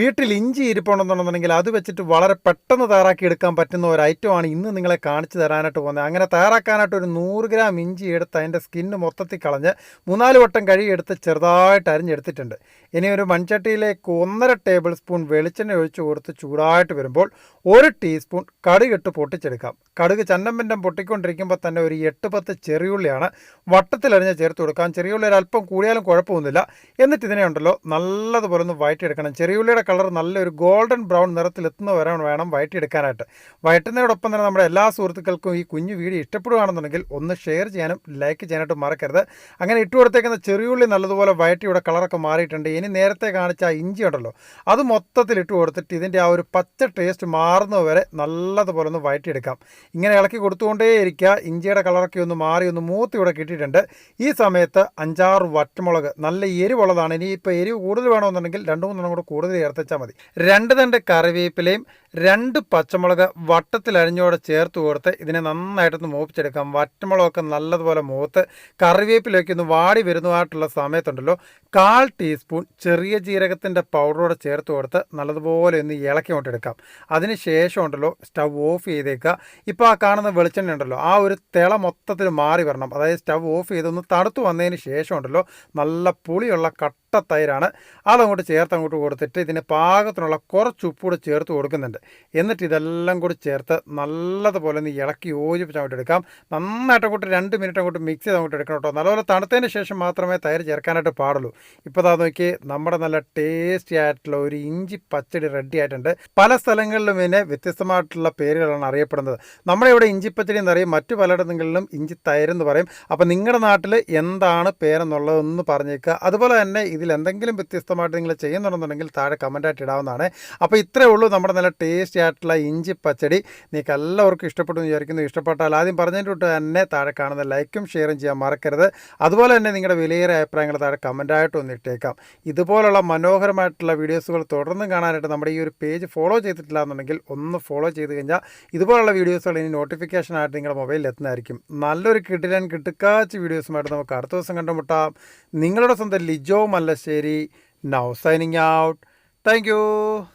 വീട്ടിൽ ഇഞ്ചി ഇരിപ്പുണ്ടെന്നുണ്ടെന്നുണ്ടെങ്കിൽ അത് വെച്ചിട്ട് വളരെ പെട്ടെന്ന് തയ്യാറാക്കി എടുക്കാൻ പറ്റുന്ന ഒരു ഐറ്റമാണ് ഇന്ന് നിങ്ങളെ കാണിച്ചു തരാനായിട്ട് പോകുന്നത്. അങ്ങനെ തയ്യാറാക്കാനായിട്ട് ഒരു നൂറ് ഗ്രാം ഇഞ്ചി എടുത്ത് അതിന്റെ സ്കിന്ന് മൊത്തത്തിൽ കളഞ്ഞ് മൂന്നാൽ വട്ടം കഴുകിയെടുത്ത് ചെറുതായിട്ട് അരിഞ്ഞെടുത്തിട്ടുണ്ട്. ഇനി ഒരു മൺചട്ടിയിലേക്ക് ഒന്നര ടേബിൾ സ്പൂൺ വെളിച്ചെണ്ണ ഒഴിച്ച് കൊടുത്ത് ചൂടായിട്ട് വരുമ്പോൾ ഒരു ടീസ്പൂൺ കടുകിട്ട് പൊട്ടിച്ചെടുക്കാം. കടുക് ചന്നമ്പറ്റം പൊട്ടിക്കൊണ്ടിരിക്കുമ്പോൾ തന്നെ ഒരു എട്ട് പത്ത് ചെറിയുള്ളിയാണ് വട്ടത്തിലരിഞ്ഞ് ചേർത്ത് കൊടുക്കാം. ചെറിയുള്ളി ഒരു അല്പം കൂടിയാലും കുഴപ്പമൊന്നുമില്ല. എന്നിട്ട് ഇതിനെ ഉണ്ടല്ലോ നല്ലതുപോലെ ഒന്ന് വയറ്റിയെടുക്കണം ചെറിയുള്ളിയുടെ കളർ നല്ലൊരു ഗോൾഡൻ ബ്രൗൺ നിറത്തിലെത്തുന്ന വരെ വേണം വയറ്റിയെടുക്കാനായിട്ട്. വയറ്റുന്നതിനോടൊപ്പം തന്നെ നമ്മുടെ എല്ലാ സുഹൃത്തുക്കൾക്കും ഈ കുഞ്ഞു വീഡിയോ ഇഷ്ടപ്പെടുകയാണെന്നുണ്ടെങ്കിൽ ഒന്ന് ഷെയർ ചെയ്യാനും ലൈക്ക് ചെയ്യാനായിട്ട് മറക്കരുത്. അങ്ങനെ ഇട്ട് കൊടുത്തേക്കുന്ന ചെറിയുള്ളി നല്ലതുപോലെ വയറ്റിയുടെ കളറൊക്കെ മാറിയിട്ടുണ്ട്. ഇനി നേരത്തെ കാണിച്ച ആ ഇഞ്ചി ഉണ്ടല്ലോ അത് മൊത്തത്തിൽ ഇട്ട് കൊടുത്തിട്ട് ഇതിന്റെ ആ ഒരു പച്ച ടേസ്റ്റ് മാറുന്നവരെ നല്ലതുപോലെ ഒന്ന് വയറ്റിയെടുക്കാം. ഇങ്ങനെ ഇളക്കി കൊടുത്തുകൊണ്ടേ ഇരിക്കുക ഇഞ്ചിയുടെ കളറൊക്കെ ഒന്ന് മാറി ഒന്ന് മൂത്ത് ഇവിടെ കിട്ടിയിട്ടുണ്ട്. ഈ സമയത്ത് അഞ്ചാറ് വറ്റമുളക് നല്ല എരിവുള്ളതാണ്. ഇനി ഇപ്പോൾ എരിവ് കൂടുതൽ വേണമെന്നുണ്ടെങ്കിൽ രണ്ട് മൂന്നെണ്ണം കൂടെ കൂടുതൽ ചേർത്തച്ചാൽ മതി. രണ്ട് തണ്ട് കറിവേപ്പിലയും രണ്ട് പച്ചമുളക് വട്ടത്തിൽ അരിഞ്ഞോടെ ചേർത്ത് കൊടുത്ത് ഇതിനെ നന്നായിട്ടൊന്ന് മൂപ്പിച്ചെടുക്കാം. വറ്റമുളകൊക്കെ നല്ലതുപോലെ മൂത്ത് കറിവേപ്പിലേക്ക് ഒന്ന് വാടി വരുന്നതായിട്ടുള്ള സമയത്തുണ്ടല്ലോ. കാൽ ടീസ്പൂൺ ചെറിയ ജീരകത്തിന്റെ പൗഡറോടെ ചേർത്ത് കൊടുത്ത് നല്ലതുപോലെ ഒന്ന് ഇളക്കി കൊണ്ടെടുക്കാം. അതിന് ശേഷം ഉണ്ടല്ലോ സ്റ്റവ് ഓഫ് ചെയ്തേക്കുക. ഇപ്പോൾ ആ കാണുന്ന വെളിച്ചെണ്ണ ഉണ്ടല്ലോ ആ ഒരു തിള മൊത്തത്തിൽ മാറി വരണം. അതായത് സ്റ്റവ് ഓഫ് ചെയ്തൊന്ന് തണുത്ത് വന്നതിന് ശേഷം ഉണ്ടല്ലോ നല്ല പുളിയുള്ള കട്ട തൈരാണ് അതങ്ങോട്ട് ചേർത്ത് അങ്ങോട്ട് കൊടുത്തിട്ട് ഇതിന് പാകത്തിനുള്ള കുറച്ച് ഉപ്പൂടെ ചേർത്ത് കൊടുക്കുന്നുണ്ട്. എന്നിട്ട് ഇതെല്ലാം കൂടി ചേർത്ത് നല്ലതുപോലെ ഒന്ന് ഇളക്കി യോജിപ്പിച്ച് അങ്ങോട്ട് എടുക്കാം. നന്നായിട്ട് അങ്ങോട്ട് രണ്ട് മിനിറ്റ് അങ്ങോട്ട് മിക്സ് ചെയ്ത് അങ്ങോട്ട് എടുക്കണം കേട്ടോ. നല്ലപോലെ തണുത്തതിന് ശേഷം മാത്രമേ തൈര് ചേർക്കാനായിട്ട് പാടുള്ളൂ. ഇപ്പോൾ അതാ നോക്കി നമ്മുടെ നല്ല ടേസ്റ്റി ആയിട്ടുള്ള ഒരു ഇഞ്ചി പച്ചടി റെഡി ആയിട്ടുണ്ട്. പല സ്ഥലങ്ങളിലും ഇതിനെ വ്യത്യസ്തമായിട്ടുള്ള പേരുകളാണ് അറിയപ്പെടുന്നത്. നമ്മുടെ ഇവിടെ ഇഞ്ചി പച്ചടി എന്നറിയും മറ്റു പലയിടങ്ങളിലും ഇഞ്ചി തൈരെന്ന് പറയും. അപ്പോൾ നിങ്ങളുടെ നാട്ടിൽ എന്താണ് പേരെന്നുള്ളതെന്ന് പറഞ്ഞേക്കുക അതുപോലെ തന്നെ ഇതിൽ എന്തെങ്കിലും വ്യത്യസ്തമായിട്ട് നിങ്ങൾ ചെയ്യുന്നുണ്ടെന്നുണ്ടെങ്കിൽ താഴെ കമന്റായിട്ട് ഇടാവുന്നതാണ്. അപ്പോൾ ഇത്രയേ ഉള്ളൂ നമ്മുടെ നല്ല ടേസ്റ്റി ആയിട്ടുള്ള ഇഞ്ചി പച്ചടി. നിങ്ങൾക്ക് എല്ലാവർക്കും ഇഷ്ടപ്പെട്ടു എന്ന് വിചാരിക്കുന്നു. ഇഷ്ടപ്പെട്ടാൽ ആദ്യം പറഞ്ഞതിന്റെ തൊട്ട് തന്നെ താഴെ കാണുന്ന ലൈക്കും ഷെയറും ചെയ്യാൻ മറക്കരുത്. അതുപോലെ തന്നെ നിങ്ങളുടെ വിലയേറെ അഭിപ്രായങ്ങൾ താഴെ കമന്റായിട്ട് ഒന്നിട്ടേക്കാം ഇതുപോലുള്ള മനോഹരമായിട്ടുള്ള വീഡിയോസുകൾ തുടർന്ന് കാണാനായിട്ട് നമ്മുടെ ഈ ഒരു പേജ് ഫോളോ ചെയ്തിട്ടില്ല എന്നുണ്ടെങ്കിൽ ഒന്ന് ഫോളോ ചെയ്ത് കഴിഞ്ഞാൽ ഇതുപോലുള്ള വീഡിയോസുകൾ ഇനി നോട്ടിഫിക്കേഷൻ ആയിട്ട് നിങ്ങളുടെ മൊബൈലിൽ എത്തുന്നതായിരിക്കും. നല്ലൊരു കിട്ടിലാൻ കിട്ടുക്കാച്ച് വീഡിയോസുമായിട്ട് നമുക്ക് അടുത്ത ദിവസം കണ്ടുമുട്ടാം. നിങ്ങളുടെ സ്വന്തം Lijo Nalasseri now signing out. Thank you.